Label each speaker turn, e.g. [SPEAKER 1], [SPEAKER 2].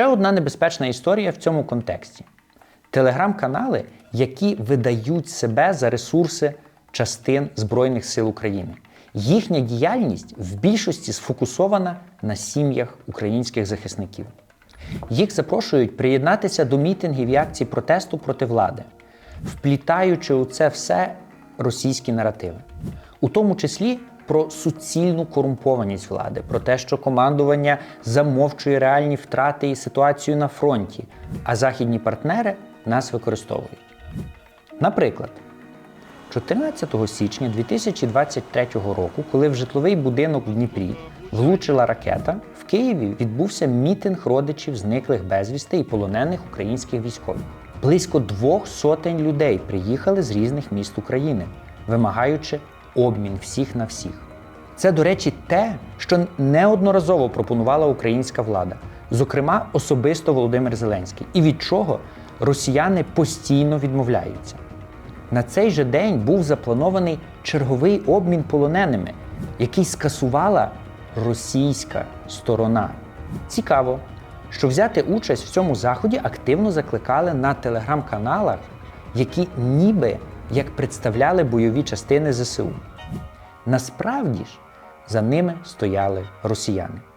[SPEAKER 1] Ще одна небезпечна історія в цьому контексті: телеграм-канали, які видають себе за ресурси частин Збройних сил України. Їхня діяльність в більшості сфокусована на сім'ях українських захисників. Їх запрошують приєднатися до мітингів і акцій протесту проти влади, вплітаючи у це все російські наративи, у тому числі про суцільну корумпованість влади, про те, що командування замовчує реальні втрати і ситуацію на фронті, а західні партнери нас використовують. Наприклад, 14 січня 2023 року, коли в житловий будинок в Дніпрі влучила ракета, в Києві відбувся мітинг родичів зниклих безвісти і полонених українських військових. Близько двох сотень людей приїхали з різних міст України, вимагаючи обмін всіх на всіх. Це, до речі, те, що неодноразово пропонувала українська влада, зокрема особисто Володимир Зеленський, і від чого росіяни постійно відмовляються. На цей же день був запланований черговий обмін полоненими, який скасувала російська сторона. Цікаво, що взяти участь в цьому заході активно закликали на телеграм-каналах, які ніби як представляли бойові частини ЗСУ. Насправді ж за ними стояли росіяни.